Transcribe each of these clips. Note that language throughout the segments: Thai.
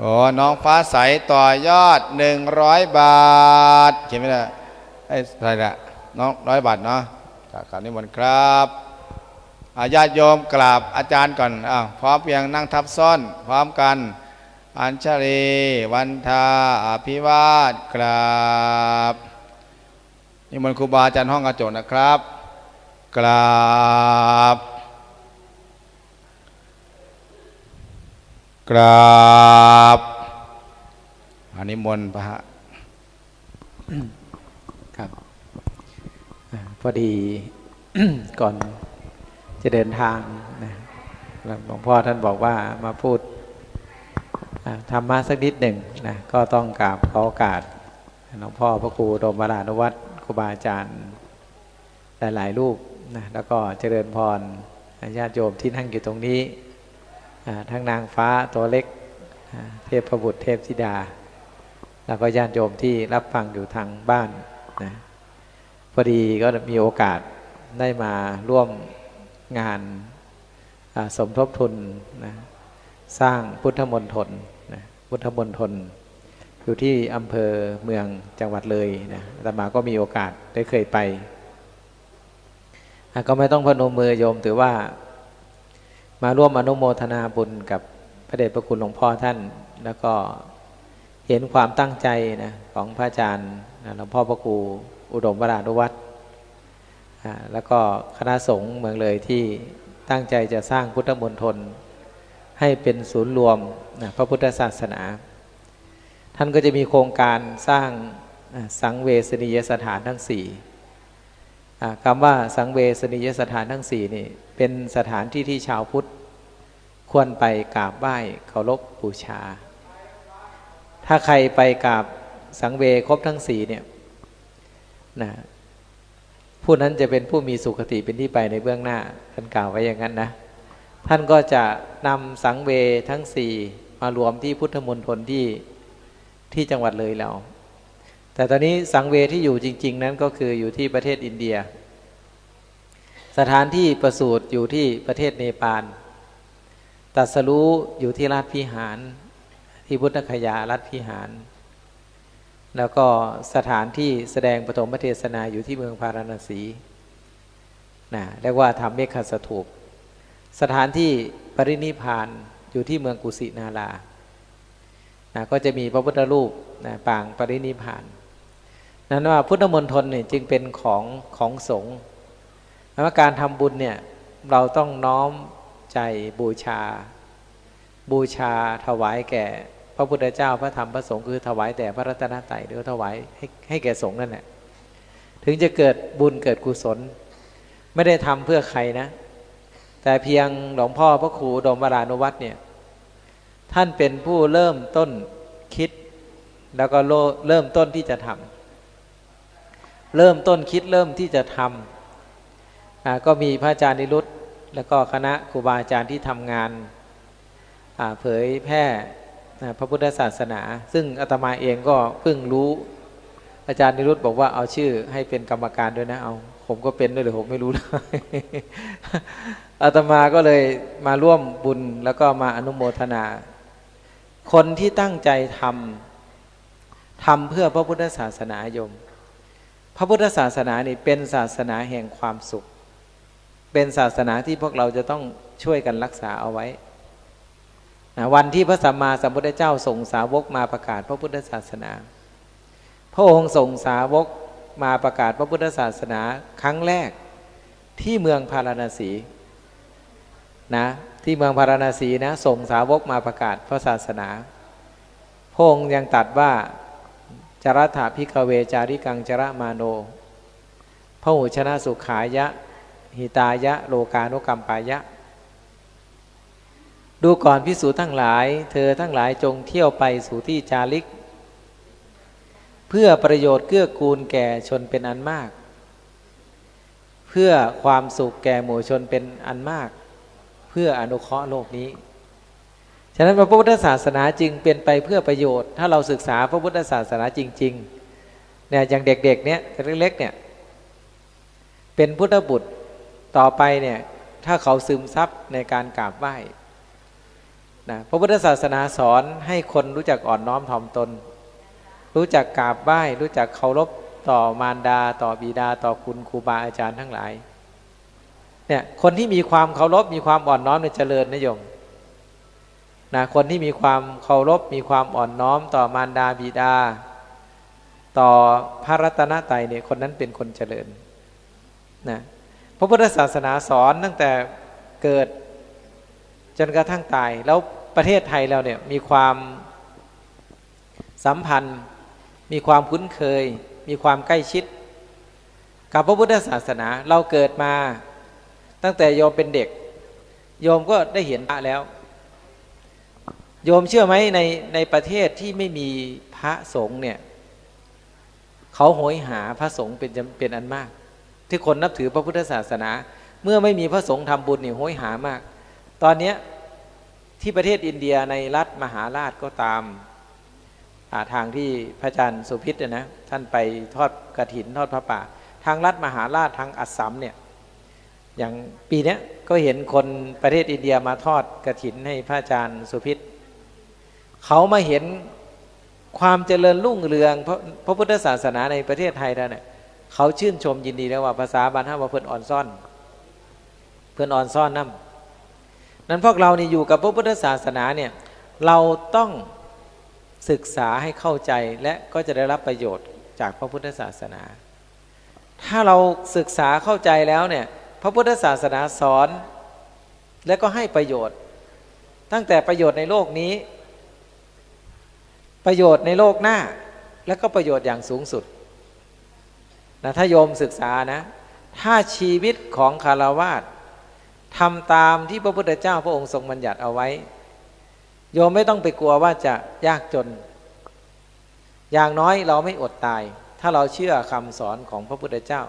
โอ้น้องฟ้าใสต่อยอดหนึ่งร้อยบาทเขียนไม่ได้ไอ้ยอะไรละน้องร้อยบาทเนาะจากกาบนิมนต์ครับอาญาติโยมกราบอาจารย์ก่อนอ้าวพร้อมเพียงนั่งทับซ้อน พร้อมกัน อัญชลีวันทาอภิวาทกราบนิมนต์ครูบาอาจารย์ห้องกระจกนะครับกราบ กราบอันนี้มนพระครับพอดีก่อนจะเดินทางนะหลวงพ่อท่านบอกว่ามาพูดธรรมะสักนิดหนึ่งนะก็ต้องกราบขอโอกาสหลวงพ่อพระครูโดมบารานุวัตรครูบาอาจารย์หลายๆรูปนะแล้วก็เจริญพรญาติโยมที่นั่งอยู่ตรงนี้ ทั้งนางฟ้าตัวเล็กเทพบุตรเทพธิดา แล้วก็ญาติโยมที่รับฟังอยู่ทางบ้านนะพอดีก็มีโอกาสได้มาร่วมงานสมทบทุนนะสร้างพุทธมณฑลนะพุทธมณฑลอยู่ที่อำเภอเมืองจังหวัดเลยนะแต่มาก็มีโอกาสได้เคยไป ก็ไม่ต้องพนมมือโยมถือว่า มาร่วมอนุโมทนาบุญกับพระเดชพระคุณหลวงพ่อท่าน แล้วก็เห็นความตั้งใจนะของพระอาจารย์หลวงพ่อพระครูอุดมวรานุวัตรอ่าแล้วก็คณะสงฆ์เมืองเลยที่ตั้งใจจะสร้างพุทธมณฑลให้เป็นศูนย์รวมนะพระพุทธศาสนา ท่านก็จะมีโครงการสร้างสังเวสนียสถานทั้งสี่อ่าคำว่าสังเวสนียสถานทั้งสี่นี่ เป็นสถานที่ที่ชาวพุทธ ควรไปกราบไหว้เคารพบูชา ถ้าใครไปกราบสังเวครบทั้งสี่เนี่ยนะผู้นั้นจะเป็นผู้มีสุขติเป็นที่ไปในเบื้องหน้าท่านกล่าวไว้อย่างนั้นนะท่านก็จะนำสังเวทั้งสี่มารวมที่พุทธมณฑลที่ที่จังหวัดเลยเรา แต่ตอนนี้สังเวที่อยู่จริง ๆ นั้นก็คืออยู่ที่ประเทศอินเดีย สถานที่ประสูติอยู่ที่ประเทศเนปาลตัสรู้อยู่ที่ราชพิหาร ที่พุทธคยาราชพิหาร แล้วก็สถานที่แสดงปฐมเทศนาอยู่ที่เมืองพาราณสีนะเรียกว่าทำเมฆสถูปสถานที่ปรินิพานอยู่ที่เมืองกุสินารานะก็จะมีพระพุทธรูปนะปางปรินิพพาน นั้นว่าพุทธมณฑลเนี่ยจึงเป็นของของสงฆ์ และว่าการทำบุญเนี่ยเราต้องน้อมใจบูชา บูชาถวายแก่ พระพุทธเจ้าพระธรรมพระสงฆ์คือถวายแต่พระรัตนตรัยหรือถวายให้ให้แก่สงฆ์นั่นแหละถึงจะเกิดบุญเกิดกุศล ไม่ได้ทำเพื่อใครนะ แต่เพียงหลวงพ่อพระครูดมวรานุวัตรเนี่ยท่านเป็นผู้เริ่มต้นคิดแล้วก็เริ่มต้นที่จะทำเริ่มต้นคิดเริ่มที่จะทำอ่า ก็มีพระอาจารย์นิรุตแล้วก็คณะครูบาอาจารย์ที่ทำงานาเผยแพร่พระพุทธศาสนา ซึ่งอาตมาเองก็เพิ่งรู้ อาจารย์นิรุตบอกว่าเอาชื่อให้เป็นกรรมการด้วยนะเอาผมก็เป็นด้วยหรือผมไม่รู้เลยอาตมาก็เลยมาร่วมบุญแล้วก็มาอนุโมทนา คนที่ตั้งใจทำทำเพื่อพระพุทธศาสนาโยม พระพุทธศาสนานี่เป็นศาสนาแห่งความสุข เป็นศาสนาที่พวกเราจะต้องช่วยกันรักษาเอาไว้นะวันที่พระสัมมาสัมพุทธเจ้าส่งสาวกมาประกาศพระพุทธศาสนา พระองค์ส่งสาวกมาประกาศพระพุทธศาสนาครั้งแรกที่เมืองพาราณสีนะที่เมืองพาราณสีนะส่งสาวกมาประกาศพระศาสนาพระองค์ยังตัดว่าจรัฐาพิกเวจาริกังจระมาโนพระหูชนะสุขายะ หิตายะโลกานุกรรมปายะ ดูก่อนพิสูจทั้งหลาย เธอทั้งหลายจงเที่ยวไปสู่ที่จาริก เพื่อประโยชน์เกื้อกูลแก่ชนเป็นอันมาก เพื่อความสุขแก่หมู่ชนเป็นอันมาก เพื่ออนุเคราะห์โลกนี้ ฉะนั้นพระพุทธศาสนาจึงเป็นไปเพื่อประโยชน์ ถ้าเราศึกษาพระพุทธศาสนาจริง ๆเนี่ยอย่างเด็กๆเนี่ยเล็กๆเนี่ยเป็นพุทธบุตร ต่อไปเนี่ยถ้าเขาซึมซับในการกราบไหว้นะพระพุทธศาสนาสอนให้คนรู้จักอ่อนน้อมถ่อมตน รู้จักกราบไหว้ รู้จักเคารพต่อมารดา ต่อบิดา ต่อคุณครูบาอาจารย์ทั้งหลายเนี่ยคนที่มีความเคารพมีความอ่อนน้อมในยเจริญนิยมนะคนที่มีความเคารพมีความอ่อนน้อม ต่อมารดาบิดา ต่อพระรัตนตรัยเนี่ยคนนั้นเป็นคนเจริญนะ พระพุทธศาสนาสอนตั้งแต่เกิดจนกระทั่งตาย แล้วประเทศไทยเราเนี่ยมีความสัมพันธ์ มีความคุ้นเคย มีความใกล้ชิด กับพระพุทธศาสนาเราเกิดมาตั้งแต่โยมเป็นเด็ก โยมก็ได้เห็นพระแล้ว โยมเชื่อไหมในในประเทศที่ไม่มีพระสงฆ์เนี่ยเขาโหยหาพระสงฆ์เป็นเป็นอันมาก ที่คนนับถือพระพุทธศาสนา เมื่อไม่มีพระสงฆ์ทำบุญนี่โหยหามาก ตอนนี้ที่ประเทศอินเดียในรัฐมหาราชก็ตามาทางที่พระอาจารย์สุพิษนะท่านไปทอดกระถินทอดพระป่า ทางรัฐมหาราชทางอัสสัมเนี่ยอย่างปีนี้ก็เห็นคนประเทศอินเดียมาทอดกระถินให้พระอาจารย์สุพิษเขามาเห็นความเจริญรุ่งเรืองพระพระพุทธศาสนาในประเทศไทยแล้วเนี่ย เขาชื่นชมยินดีแล้วว่าภาษาบาลห้าว่าเพื่อนอ่อนซ่อน เพื่อนอ่อนซ่อนน้ำนั้นพวกเรานี่อยู่กับพระพุทธศาสนาเนี่ยเราต้องศึกษาให้เข้าใจและก็จะได้รับประโยชน์จากพระพุทธศาสนา ถ้าเราศึกษาเข้าใจแล้วเนี่ยพระพุทธศาสนาสอนและก็ให้ประโยชน์ ตั้งแต่ประโยชน์ในโลกนี้ ประโยชน์ในโลกหน้า และก็ประโยชน์อย่างสูงสุด นะถ้าโยมศึกษานะ ถ้าชีวิตของคารวาสทำตามที่พระพุทธเจ้าพระองค์ทรงบัญญัติเอาไว้ โยมไม่ต้องไปกลัวว่าจะยากจน อย่างน้อยเราไม่อดตาย ถ้าเราเชื่อคำสอนของพระพุทธเจ้า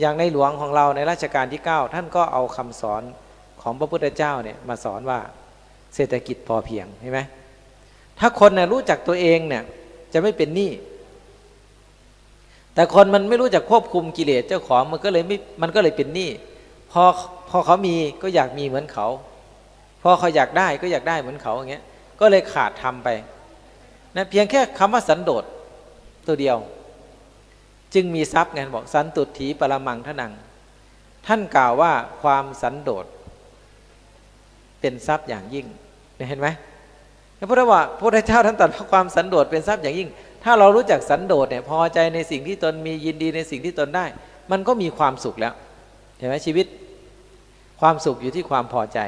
อย่างในหลวงของเราในรัชกาลที่ 9 ท่านก็เอาคำสอนของพระพุทธเจ้าเนี่ยมาสอนว่าเศรษฐกิจพอเพียงใช่ไหมถ้าคนเนี่ยรู้จักตัวเองเนี่ยจะไม่เป็นหนี้ แต่คนมันไม่รู้จักควบคุมกิเลสเจ้าของมันก็เลยไม่มันก็เลยเป็นหนี้พอพอเขามีก็อยากมีเหมือนเขา พอเขาอยากได้ก็อยากได้เหมือนเขาอย่างเงี้ยก็เลยขาดทำไปนะเพียงแค่คำว่าสันโดษตัวเดียว จึงมีทรัพย์ไงบอกสันตุถีปรมังทนัง ท่านกล่าวว่าความสันโดษเป็นทรัพย์อย่างยิ่งเห็นไหมพระพุทธว่าพระพุทธเจ้าท่านตรัสว่าความสันโดษเป็นทรัพย์อย่างยิ่ง ถ้าเรารู้จักสันโดษเนี่ยพอใจในสิ่งที่ตนมียินดีในสิ่งที่ตนได้ มันก็มีความสุขแล้วเห็นไหมชีวิต ความสุขอยู่ที่ความพอใจ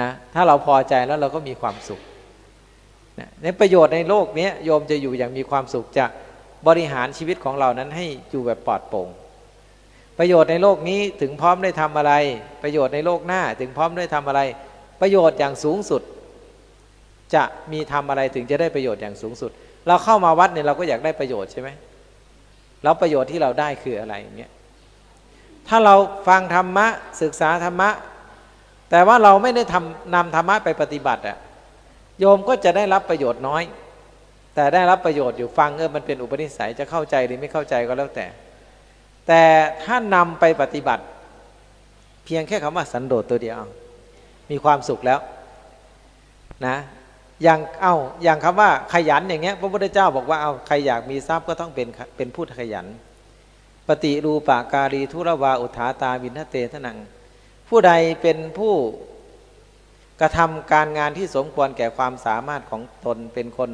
นะถ้าเราพอใจแล้วเราก็มีความสุขนะในประโยชน์ในโลกนี้โยมจะอยู่อย่างมีความสุขจะบริหารชีวิตของเรานั้นให้อยู่แบบปลอดโปร่งประโยชน์ในโลกนี้ถึงพร้อมได้ทำอะไร ประโยชน์ในโลกหน้าถึงพร้อมได้ทำอะไร ประโยชน์อย่างสูงสุด จะมีทำอะไรถึงจะได้ประโยชน์อย่างสูงสุด เราเข้ามาวัดเนี่ยเราก็อยากได้ประโยชน์ใช่ไหมแล้วประโยชน์ที่เราได้คืออะไรอย่างเงี้ยถ้าเราฟังธรรมะศึกษาธรรมะ แต่ว่าเราไม่ได้ทำนำธรรมะไปปฏิบัติอะโยมก็จะได้รับประโยชน์น้อย แต่ได้รับประโยชน์อยู่ฟังเออมันเป็นอุปนิสัยจะเข้าใจหรือไม่เข้าใจก็แล้วแต่ แต่ถ้านำไปปฏิบัติ เพียงแค่คำว่าสันโดษตัวเดียวมีความสุขแล้วนะ อย่างเอาอย่างคำว่าขยันอย่างเงี้ยพระพุทธเจ้าบอกว่าเอาใครอยากมีทรัพย์ก็ต้องเป็นเป็นผู้ขยัน ปฏิรูปาการีทุรวาอุทาตาวินทเตทนัง ผู้ใดเป็นผู้กระทำการงานที่สมควรแก่ความสามารถของตนเป็นคน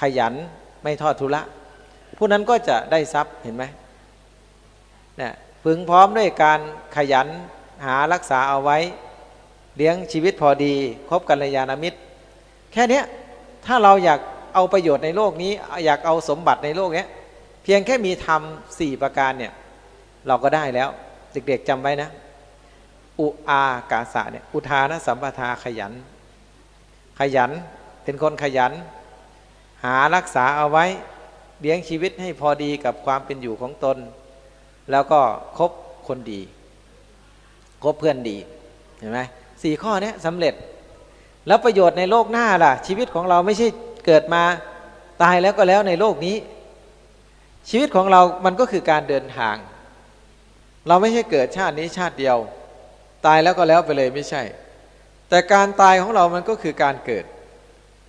ขยันไม่ทอดทุระผู้นั้นก็จะได้ทรัพย์เห็นไหมเนี่ยพึงพร้อมด้วยการขยันหารักษาเอาไว้ เลี้ยงชีวิตพอดี คบกัลยาณมิตร แค่นี้ถ้าเราอยากเอาประโยชน์ในโลกนี้ อยากเอาสมบัติในโลกนี้เพียงแค่มีธรรมสี่ประการเนี่ยเราก็ได้แล้ว เด็กๆจำไว้นะ อุอากาสะเนี่ยอุทานสัมปทาขยัน ขยันเป็นคนขยัน หารักษาเอาไว้ เลี้ยงชีวิตให้พอดีกับความเป็นอยู่ของตน แล้วก็คบคนดี คบเพื่อนดีเห็นไหมสี่ข้อนี้สำเร็จ แล้วประโยชน์ในโลกหน้าล่ะ ชีวิตของเราไม่ใช่เกิดมาตายแล้วก็แล้วในโลกนี้ ชีวิตของเรามันก็คือการเดินทาง เราไม่ใช่เกิดชาตินี้ชาติเดียว ตายแล้วก็แล้วไปเลยไม่ใช่ แต่การตายของเรามันก็คือการเกิด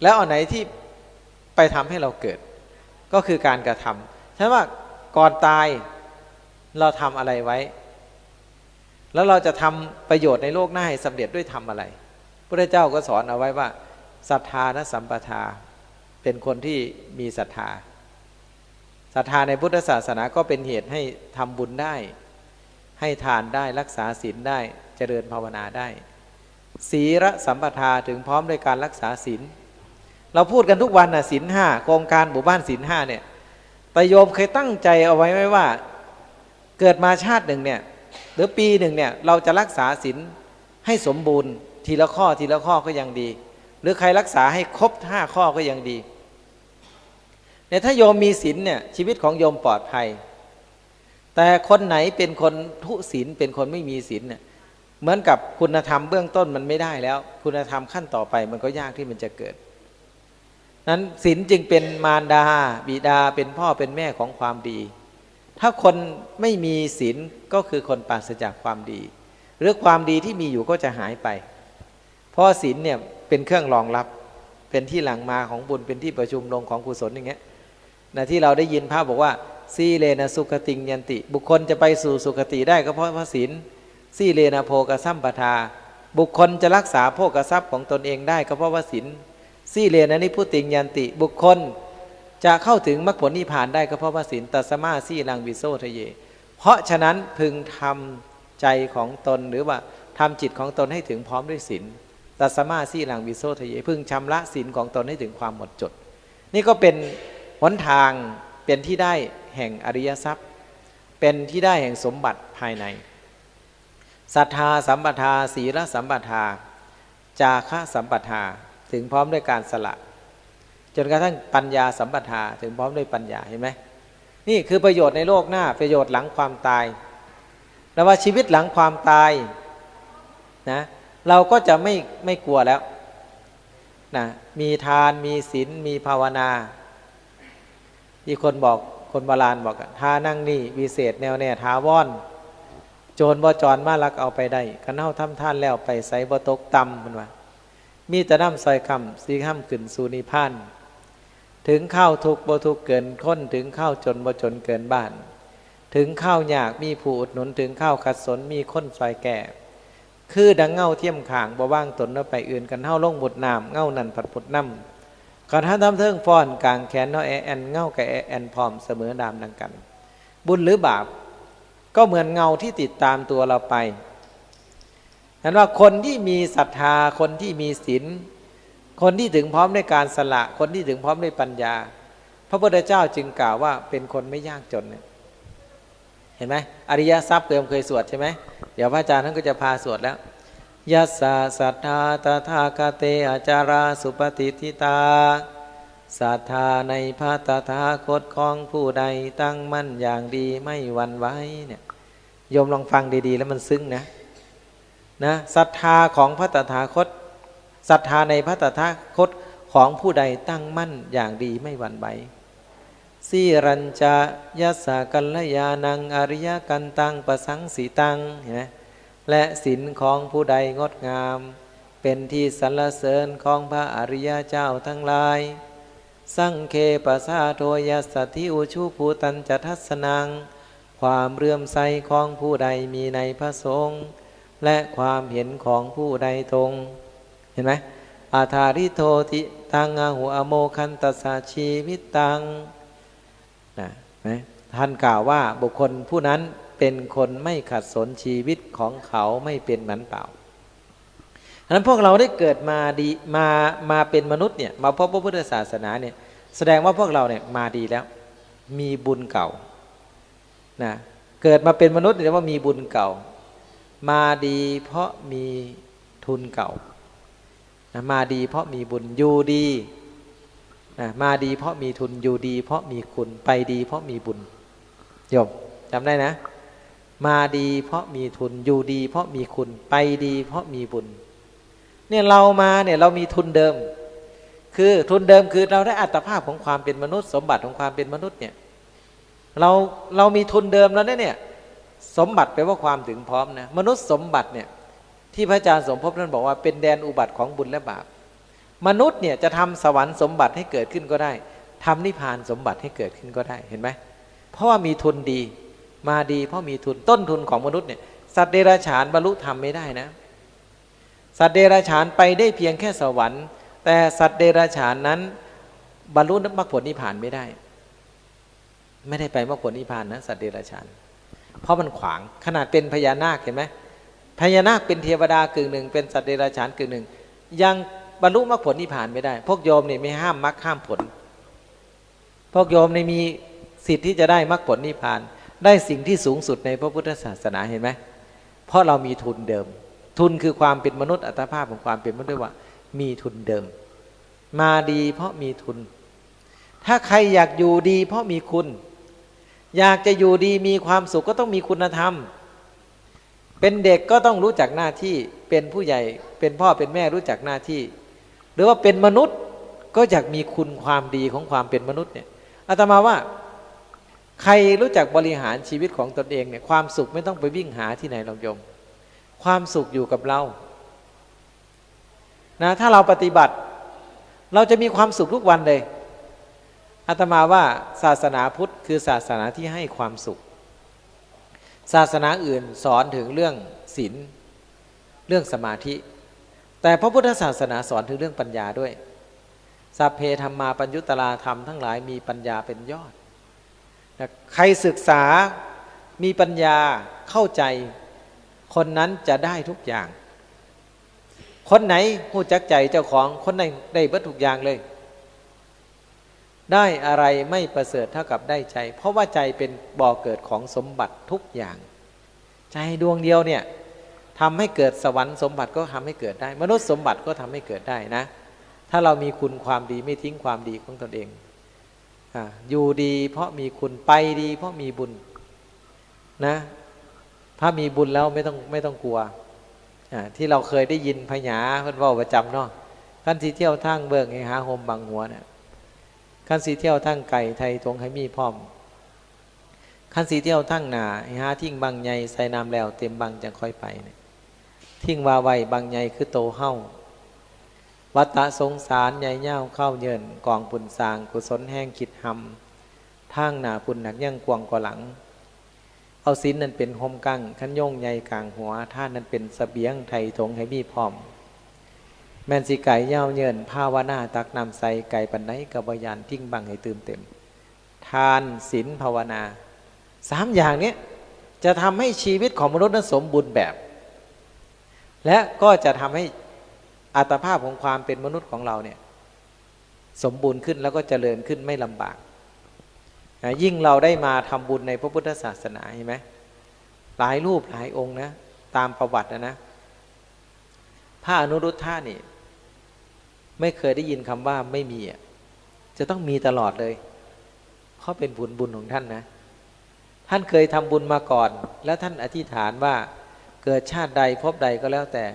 แล้วอันไหนที่ไปทำให้เราเกิด ก็คือการกระทำฉะนั้นว่าก่อนตายเราทำอะไรไว้ แล้วเราจะทำประโยชน์ในโลกหน้าให้สำเร็จด้วยทำอะไร พระเจ้าก็สอนเอาไว้ว่าศรัทธานะสัมปทา เป็นคนที่มีศรัทธาศรัทธาในพุทธศาสนาก็เป็นเหตุให้ทำบุญได้ ให้ทานได้รักษาศีลได้เจริญภาวนาได้ ศีระสัมปทาถึงพร้อมด้วยการรักษาศีลเราพูดกันทุกวันนะศีลห้าโครงการหมู่บ้านศีลห้าเนี่ยแต่โยมเคยตั้งใจเอาไว้ไหมว่า เกิดมาชาติหนึ่งเนี่ยหรือปีหนึ่งเนี่ยเราจะรักษาศีลให้สมบูรณ์ ทีละข้อทีละข้อก็ยังดี หรือใครรักษาให้ครบห้าข้อก็ยังดีเนี่ยถ้าโยมมีศีลเนี่ยชีวิตของโยมปลอดภัย แต่คนไหนเป็นคนทุศีลเป็นคนไม่มีศีลเนี่ยเหมือนกับคุณธรรมเบื้องต้นมันไม่ได้แล้ว คุณธรรมขั้นต่อไปมันก็ยากที่มันจะเกิด นั้นศีลจึงเป็นมารดา บิดาเป็นพ่อเป็นแม่ของความดี ถ้าคนไม่มีศีลก็คือคนปราศจากความดี หรือความดีที่มีอยู่ก็จะหายไป ราะศีลเนี่ยเป็นเครื่องรองรับ เป็นที่หลังมาของบุญเป็นที่ประชุมลงของกุศลอย่างเงี้ยนะที่เราได้ยินพระบอกว่าซีเลนะสุขติงยันติ บุคคลจะไปสู่สุขติได้ก็เพราะพระศีลซีเลนะโพกสัมปทา บุคคลจะรักษาโภกทรัพย์ของตนเองได้ก็เพราะว่าศีลซีเลนะนิพุติงยันติ บุคคลจะเข้าถึงมรรคผลนิพพานได้ก็เพราะว่าศีลตัสมาสีลังวิโซทะเย เพราะฉะนั้นพึงทำใจของตนหรือว่าทำจิตของตนให้ถึงพร้อมด้วยศีล ตัสมาสีหลังวิโซทะเยพึงชำระศีลของตนให้ถึงความหมดจด นี่ก็เป็นหนทางเป็นที่ได้แห่งอริยทรัพย์ เป็นที่ได้แห่งสมบัติภายในศรัทธาสัมปทาศีลสัมปทา จาคะสัมปทาถึงพร้อมด้วยการสละ จนกระทั่งปัญญาสัมปทาถึงพร้อมด้วยปัญญาเห็นไหมนี่คือประโยชน์ในโลกหน้าประโยชน์หลังความตาย แล้วว่าชีวิตหลังความตายนะ เราก็จะไม่ไม่กลัวแล้วนะมีทานมีศีลมีภาวนาที่คนบอกคนโบราณบอกท่านั่งนี่วิเศษแนวแน่ท้าวอนโจรบ่จรมาลักเอาไปได้ขันเฮาทำท่านแล้วไปใส่บ่ตกต่ำมันว่ามีแต่น้ำซอยคำสีข้ามขึ้นสูนิพพานถึงข้าวทุกบ่ทุกเกินค้นถึงข้าวจนบ่จนเกินบ้าน ถึงข้าวยากมีผู้อุดหนุนถึงข้าวขัดสนมีค้นซอยแก่ คือดังเงาเทียมขางบ่ว่างตนแล้วไปอื่นกันเฮาลงหมดน้ำเงานั่นผัดผดน้ำกันท่าทำเทิงฟ้อนกลางแขนเนาะแอแอนเงากับแอแอนพร้อมเสมอดามดังกัน บุญหรือบาป ก็เหมือนเงาที่ติดตามตัวเราไปนั้นว่าคนที่มีศรัทธาคนที่มีศีลคนที่ถึงพร้อมในการสละคนที่ถึงพร้อมในปัญญา พระพุทธเจ้าจึงกล่าวว่าเป็นคนไม่ยากจนเนี่ยเห็นไหมอริยทรัพย์เคยเคยสวดใช่ไหม เดี๋ยวพระอาจารย์ท่านก็จะพาสวดแล้วยัสสะสัทธาตถาคเตอาจาราสุปฏิทิตาศรัทธาในพระตถาคตของผู้ใดตั้งมั่นอย่างดีไม่หวั่นไหวเนี่ยโยมลองฟังดีๆ แล้วมันซึ้งนะนะศรัทธาของพระตถาคตศรัทธาในพระตถาคตของผู้ใดตั้งมั่นอย่างดีไม่หวั่นไหว สีรัญจายัสสะกัลยานังอริยกันตังประสังสีตังเห็นไหมและศีลของผู้ใดงดงาม เป็นที่สรรเสริญของพระอริยเจ้าทั้งหลาย สังเคปสาโทยัสสทิอุชุภูตันจะทัศนัง ความเรื่มใสของผู้ใดมีในพระสงฆ์และความเห็นของผู้ใดตรง เห็นไหมอาธาริโทติตังอาหุอโมคันตสาชีวิตตัง นะท่านกล่าวว่าบุคคลผู้นั้นเป็นคนไม่ขัดสนชีวิตของเขาไม่เป็นเหมือนเปล่าฉะนั้นพวกเราได้เกิดมาดีมามาเป็นมนุษย์เนี่ยมาพบพระพุทธศาสนาเนี่ยแสดงว่าพวกเราเนี่ยมาดีแล้ว มีบุญเก่านะเกิดมาเป็นมนุษย์เนี่ยว่ามีบุญเก่า มาดีเพราะมีทุนเก่านะมาดีเพราะมีบุญอยู่ดี นะมาดีเพราะมีทุนอยู่ดี เพราะมีคุณไปดีเพราะมีบุญโยมจำได้นะ มาดีเพราะมีทุนอยู่ดี เพราะมีคุณไปดี เพราะมีบุญ เนี่ยเรามาเนี่ยเรามีทุนเดิม คือทุนเดิมคือเราได้อัตภาพของความเป็นมนุษย์สมบัติของความเป็นมนุษย์เนี่ยเราเรามีทุนเดิมแล้วเนี่ยสมบัติแปลว่าความถึงพร้อมนะมนุษย์สมบัติเนี่ยที่พระอาจารย์สมภพนั้นบอกว่าเป็นแดนอุบัติของบุญและบาป มนุษย์เนี่ยจะทำสวรรค์สมบัติให้เกิดขึ้นก็ได้ทำนิพพานสมบัติให้เกิดขึ้นก็ได้เห็นไหมเพราะว่ามีทุนดีมาดี เพราะมีทุนต้นทุนของมนุษย์เนี่ยสัตว์เดรัจฉานบรรลุธรรมไม่ได้นะ สัตว์เดรัจฉานไปได้เพียงแค่สวรรค์ แต่สัตว์เดรัจฉานนั้น บรรลุมรรคผลนิพพานไม่ได้ ไม่ได้ไปมรรคผลนิพพานนะสัตว์เดรัจฉาน เพราะมันขวางขนาดเป็นพญานาคเห็นไหมพญานาคเป็นเทวดากึ่งหนึ่งเป็นสัตว์เดรัจฉานกึ่งหนึ่งยัง บรรลุมรรคผลนิพพานไม่ได้ พวกโยมนี่ไม่ห้ามมรรคห้ามผล พวกโยมนี่มีสิทธิ์ที่จะได้มรรคผลนิพพาน ได้สิ่งที่สูงสุดในพระพุทธศาสนาเห็นไหมเพราะเรามีทุนเดิม ทุนคือความเป็นมนุษย์อัตภาพของความเป็นมนุษย์ด้วยว่า มีทุนเดิม มาดีเพราะมีทุน ถ้าใครอยากอยู่ดี เพราะมีคุณ อยากจะอยู่ดีมีความสุขก็ต้องมีคุณธรรม เป็นเด็กก็ต้องรู้จักหน้าที่เป็นผู้ใหญ่ เป็นพ่อเป็นแม่รู้จักหน้าที่ หรือว่าเป็นมนุษย์ก็อยากมีคุณความดีของความเป็นมนุษย์เนี่ยอาตมาว่า ใครรู้จักบริหารชีวิตของตนเองเนี่ยความสุขไม่ต้องไปวิ่งหาที่ไหนหรอกโยม ความสุขอยู่กับเรานะถ้าเราปฏิบัติ เราจะมีความสุขทุกวันเลยอาตมาว่าศาสนาพุทธคือศาสนาที่ให้ความสุข ศาสนาอื่นสอนถึงเรื่องศีลเรื่องสมาธิ แต่พระพุทธศาสนาสอนถึงเรื่องปัญญาด้วย สัพเพธรรมาปัญยุตลาธรรมทั้งหลายมีปัญญาเป็นยอดนะใครศึกษามีปัญญาเข้าใจ คนนั้นจะได้ทุกอย่าง คนไหนหู้จักใจเจ้าของคนไหนได้บิดทุกอย่างเลย ได้อะไรไม่ประเสริฐเท่ากับได้ใจ เพราะว่าใจเป็นบ่อเกิดของสมบัติทุกอย่าง ใจดวงเดียวเนี่ย ทำให้เกิดสวรรค์สมบัติก็ทำให้เกิดได้ มนุษย์สมบัติก็ทำให้เกิดได้นะ ถ้าเรามีคุณความดีไม่ทิ้งความดีของตนเองออยู่ดีเพราะมีคุณไปดี เพราะมีบุญนะ ถ้ามีบุญแล้วไม่ต้องไม่ต้องกลัวที่เราเคยได้ยินพญาเพื่อนว่าประจำเนาะขั้นสีเที่ยวทั้งเบิกให้หาโฮมบางหัวเนี่ยขั้นสีเที่ยวทั้งไก่ไทยทงให้มีพร้อมขั้นสีเที่ยวทั้งหนาให้หาทิ้งบางใหญ่ใส่น้ำแล้วเต็มบางจะค่อยไปเนี่ย ทิ้งวาไวบางใหญ่คือโตเฮ้าวัตตะสงสารใหญ่เง่าเข้าเยินกองปุ่นสางกุศลแห้งคิดหำทางหนาปุ่นหนักยั่งกวงกว่าหลัง เอาสินนั้นเป็นหมกั้งขันย่งใหญ่กลางหัวท่านนั้นเป็นสเสบียงไทยทงให้มีพร้อม แมนสีไก่เย่าเยินภาวนาตักนำใส่ไก่ปันไนกับบยานทิ้งบังให้ตื่มเต็ม ทานศีลภาวนาสามอย่างนี้จะทำให้ชีวิตของมนุษย์นั้นสมบูรณ์แบบ และก็จะทำให้อัตภาพของความเป็นมนุษย์ของเราเนี่ยสมบูรณ์ขึ้นแล้วก็เจริญขึ้นไม่ลำบากยิ่งเราได้มาทำบุญในพระพุทธศาสนาเห็นไหมหลายรูปหลายองค์นะตามประวัตินะนะพระอนุรุทธานี่ ไม่เคยได้ยินคำว่าไม่มีอะจะต้องมีตลอดเลยเพราะเป็นบุญบุญของท่านนะ ท่านเคยทำบุญมาก่อน แล้วท่านอธิษฐานว่า เกิดชาติใดพบใดก็แล้วแต่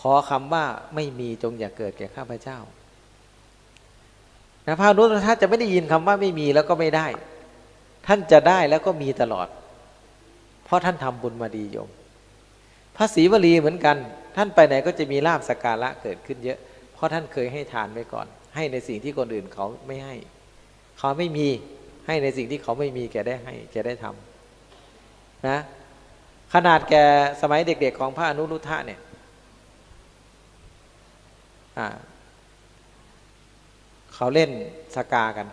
ขอคำว่าไม่มีจงอย่าเกิดแก่ข้าพเจ้านะพระนุรุทธาจะไม่ได้ยินคำว่าไม่มีแล้วก็ไม่ได้ ท่านจะได้แล้วก็มีตลอด เพราะท่านทำบุญมาดีโยมพระศรีวลีเหมือนกัน ท่านไปไหนก็จะมีลาบสกการะเกิดขึ้นเยอะ เพราะท่านเคยให้ทานไว้ก่อน ให้ในสิ่งที่คนอื่นเขาไม่ให้ เขาไม่มีให้ในสิ่งที่เขาไม่มีแกได้ให้แกได้ทำนะ ขนาดแกสมัยเด็ก ๆ ของพระอนุรุทธะเนี่ยเขาเล่นสกากัน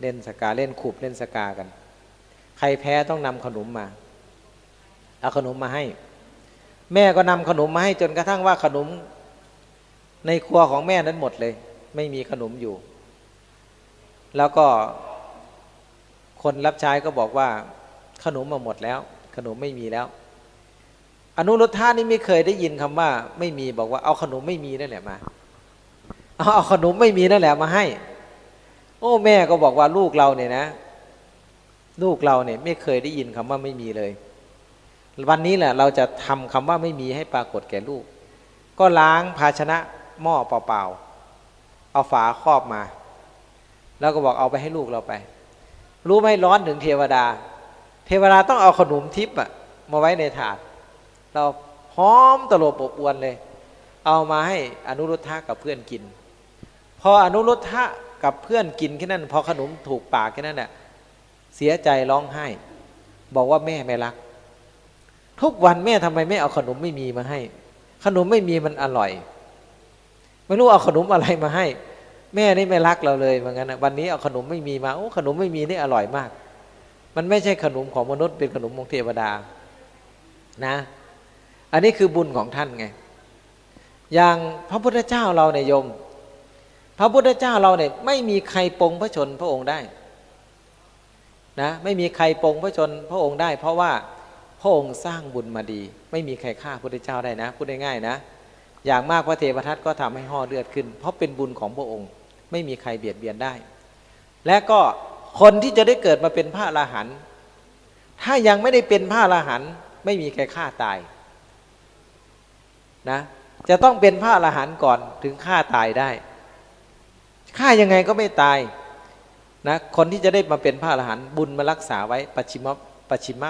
เล่นสกาเล่นขูบเล่นสกากัน ใครแพ้ต้องนำขนมมาเอาขนมมาให้ แม่ก็นำขนมมาให้จนกระทั่งว่าขนมในครัวของแม่นั้นหมดเลย ไม่มีขนมอยู่ แล้วก็คนรับใช้ก็บอกว่าขนมมาหมดแล้ว ขนมไม่มีแล้ว อนุรุทธานี่ไม่เคยได้ยินคำว่า ไม่มีบอกว่าเอาขนมไม่มีนั่นแหละมาเอาขนมไม่มีนั่นแหละมาให้ โอ้แม่ก็บอกว่าลูกเราเนี่ยนะ ลูกเราเนี่ย ไม่เคยได้ยินคำว่าไม่มีเลย วันนี้แหละ เราจะทำคำว่าไม่มีให้ปรากฏแก่ลูก ก็ล้างภาชนะหม้อเปล่าๆเอาฝาครอบมา แล้วก็บอกเอาไปให้ลูกเราไป รู้ไหมร้อนถึงเทวดา เทวดาต้องเอาขนมทิพย์อะมาไว้ในถาด เราหอมตลบอบอวนเลย เอามาให้อนุรุทธะกับเพื่อนกิน พออนุรุทธะกับเพื่อนกินแค่นั้น พอขนมถูกปากแค่นั้นน่ะเสียใจร้องไห้ บอกว่าแม่ไม่รัก ทุกวันแม่ทำไมไม่เอาขนมไม่มีมาให้ ขนมไม่มีมันอร่อย ไม่รู้เอาขนมอะไรมาให้ แม่นี่ไม่รักเราเลยเหมือนกันนะวันนี้เอาขนมไม่มีมาโอ้ขนมไม่มีนี่อร่อยมาก มันไม่ใช่ขนมของมนุษย์เป็นขนมของเทวดา นะ อันนี้คือบุญของท่านไง อย่างพระพุทธเจ้าเราเนี่ยโยม พระพุทธเจ้าเราเนี่ยไม่มีใครปรงพระชนพระองค์ได้นะไม่มีใครปรงพระชนพระองค์ได้ เพราะว่าพระองค์สร้างบุญมาดี ไม่มีใครฆ่าพระพุทธเจ้าได้นะพูดง่ายๆนะ อย่างมากพระเทวทัตก็ทำให้ห่อเลือดขึ้น เพราะเป็นบุญของพระองค์ ไม่มีใครเบียดเบียนได้ และก็คนที่จะได้เกิดมาเป็นพระอรหันต์ถ้ายังไม่ได้เป็นพระอรหันต์ไม่มีใครฆ่าตาย นะจะต้องเป็นพระอรหันต์ก่อนถึงฆ่าตายได้ฆ่ายังไงก็ไม่ตายนะคนที่จะได้มาเป็นพระอรหันต์บุญมารักษาไว้ปัจฉิมปัจฉิม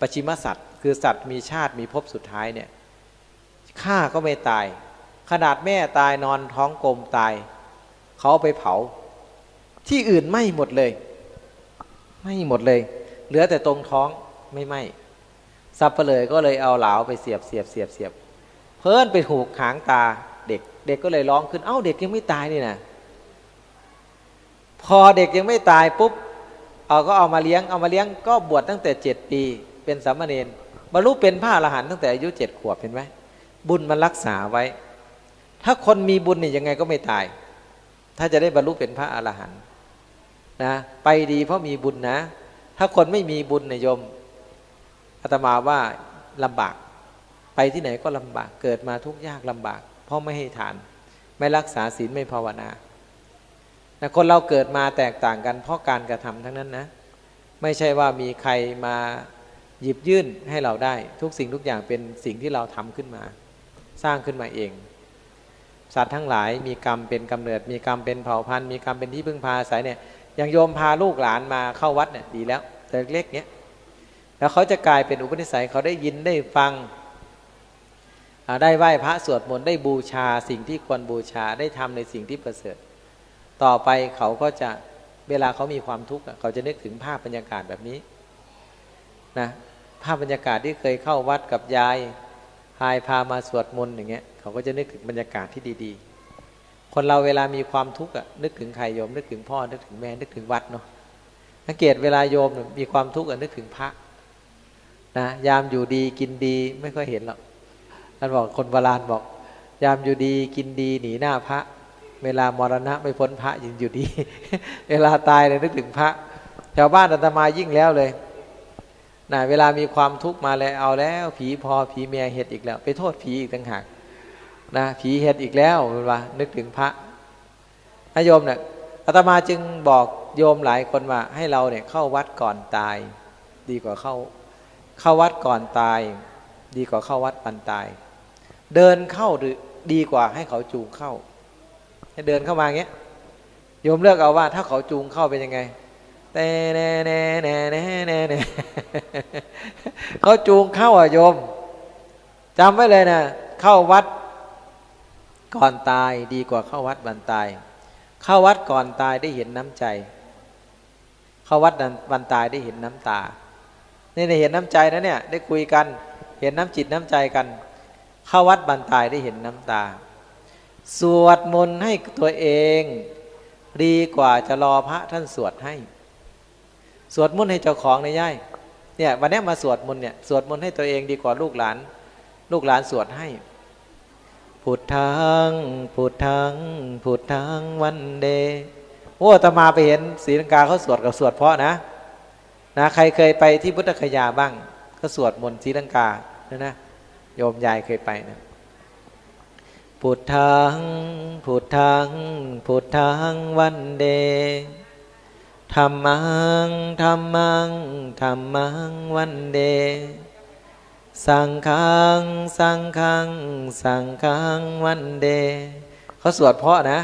ปัจฉิมสัตว์ คือสัตว์มีชาติมีภพสุดท้ายเนี่ยฆ่าก็ไม่ตาย ขนาดแม่ตายนอนท้องกลมตาย เขาไปเผา ที่อื่นไหม้หมดเลยไหม้หมดเลย เหลือแต่ตรงท้องไม่ไหม้สับเปลือก็เลยเอาเหลาไปเสียบเสียบเสียบเสียบ พิ่นไปหูกหางตาเด็ก เด็กก็เลยร้องขึ้น เอ้าเด็กยังไม่ตายนี่นะพอเด็กยังไม่ตายปุ๊บเอาก็เอามาเลี้ยงเอามาเลี้ยงก็บวชตั้งแต่เจ็ดปี เป็นสามเณรบรรลุเป็นพระอรหันต์ตั้งแต่อายุเจ็ดขวบเห็นไหมบุญมันรักษาไว้ ถ้าคนมีบุญนี่ยังไงก็ไม่ตาย ถ้าจะได้บรรลุเป็นพระอรหันต์นะไปดีเพราะมีบุญนะ ถ้าคนไม่มีบุญเนี่ยยมอาตมาว่าลำบาก ไปที่ไหนก็ลำบากเกิดมาทุกยากลำบาก เพราะไม่ให้ทาน ไม่รักษาศีลไม่ภาวนานะคนเราเกิดมาแตกต่างกันเพราะการกระทำทั้งนั้นนะ ไม่ใช่ว่ามีใครมาหยิบยื่นให้เราได้ ทุกสิ่งทุกอย่างเป็นสิ่งที่เราทำขึ้นมา สร้างขึ้นมาเอง สัตว์ทั้งหลายมีกรรมเป็นกำเนิด มีกรรมเป็นเผ่าพันธุ์มีกรรมเป็นที่พึ่งพาอาศัยเนี่ยอย่างโยมพาลูกหลานมาเข้าวัดเนี่ยดีแล้วแต่เล็กเนี้ยแล้วเขาจะกลายเป็นอุปนิสัยเขาได้ยินได้ฟัง ได้ไหว้พระสวดมนต์ได้บูชาสิ่งที่ควรบูชาได้ทำในสิ่งที่ประเสริฐ ต่อไปเขาก็จะเวลาเขามีความทุกข์เขาจะนึกถึงภาพบรรยากาศแบบนี้นะภาพบรรยากาศที่เคยเข้าวัดกับยายพายพามาสวดมนต์อย่างเงี้ยเขาก็จะนึกถึงบรรยากาศที่ดีๆ คนเราเวลามีความทุกข์นึกถึงใครโยม นึกถึงพ่อนึกถึงแม่นึกถึงวัดเนาะสังเกตเวลาโยมมีความทุกข์นึกถึงพระนะยามอยู่ดีกินดีไม่ค่อยเห็นหรอก ท่านบอกคนโบราณบอก ยามอยู่ดีกินดีหนีหน้าพระ เวลามรณะไม่พ้นพระยังอยู่ดี เวลาตายเลยนึกถึงพระแถวบ้านอาตมายิ่งแล้วเลยนะเวลามีความทุกข์มาแล้วเอาแล้ว ผีพอผีเมียเห็ดอีกแล้ว ไปโทษผีอีกต่างหากนะผีเห็ดอีกแล้วเป็นว่านึกถึงพระนโยมเนี่ยอาตมาจึงบอกโยมหลายคนว่า ให้เราเนี่ยเข้าวัดก่อนตาย ดีกว่าเข้าเข้าวัดก่อนตาย ดีกว่าเข้าวัดปันตาย เดินเข้าหรือดีกว่าให้เขาจูงเข้าให้เดินเข้ามาเงี้ยโยมเลือกเอาว่า ถ้าเขาจูงเข้าเป็นยังไงแต่แน่แน่แน่แน่แน่แน่เขาจูงเข้าอะโยมจำไว้เลยนะเข้าวัดก่อนตายดีกว่าเข้าวัดบันตาย เข้าวัดก่อนตายได้เห็นน้ำใจ เข้าวัดบันตายได้เห็นน้ำตา นี่เห็นน้ำใจนะเนี่ยได้คุยกัน เห็นน้ำจิตน้ำใจกัน เข้าวัดบันตายได้เห็นน้ำตา สวดมนต์ให้ตัวเอง ดีกว่าจะรอพระท่านสวดให้ สวดมนต์ให้เจ้าของในย่ายเนี่ยวันนี้มาสวดมนต์เนี่ยสวดมนต์ให้ตัวเองดีกว่าลูกหลาน ลูกหลานสวดให้พุทธังพุทธังพุทธังวันเดโอ้ตมาไปเห็นศรีลังกาเขาสวดกับสวดเพราะนะนะ ใครเคยไปที่พุทธคยาบ้าง ก็สวดมนต์ศรีลังกานะนะ โยมยายเคยไปนะพุทธังพุทธังพุทธังวันเดธรรมังธรรมังธรรมังวันเด สังฆังสังฆังสังฆังวันเดเขาสวดเพราะนะ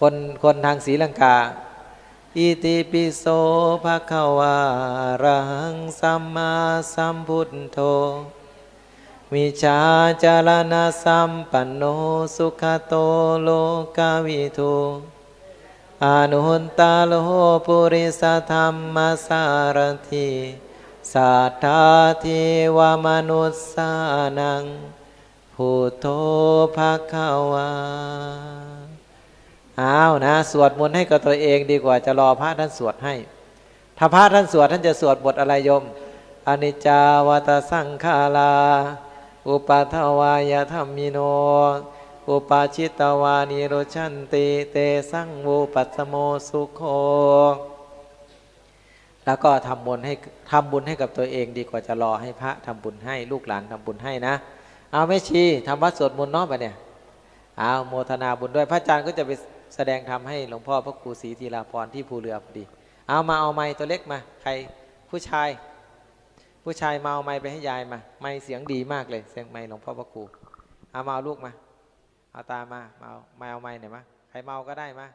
คนคนทางศรีลังกาอิติปิโสภะคะวารังสัมมาสัมพุทโธ วิชาจารณสัมปันโนสุขโตโลกาวิทูอนุหนตาโลปุริสธรรมสารทีสัทธาเทิวมนุสสานังพุทโธภะคะวาอ้าวนะ สวดมนต์ให้กับตัวเองดีกว่าจะรอพระท่านสวดให้ ถ้าพระท่านสวดท่านจะสวดบทอะไรโยมอนิจจาวัตสังขารา อุปาทวายธรรมิโน อุปาชิตวานิโรชันติเตสังวูปัสโมสุโค แล้วก็ทำบุญให้ทำบุญให้กับตัวเองดีกว่าจะรอให้พระทำบุญให้ลูกหลานทำบุญให้นะ เอาไม่ชีทำวัดสวดมนต์เนาะไปเนี่ยเอาโมทนาบุญด้วยพระอาจารย์ก็จะไปแสดงธรรมให้หลวงพ่อพระครูศรีธีลาพรที่ภูเรือพอดี เอามาเอาไม้ตัวเล็กมา ใครผู้ชาย ผู้ชายมาเอาไม้ไปให้ยายมา ไม้เสียงดีมากเลย เสียงไม้หลวงพ่อพระครูเอามาเอาลูกมา เอาตามมามาเอามาเอาไม้หน่อยมา ใครเมาก็ได้มา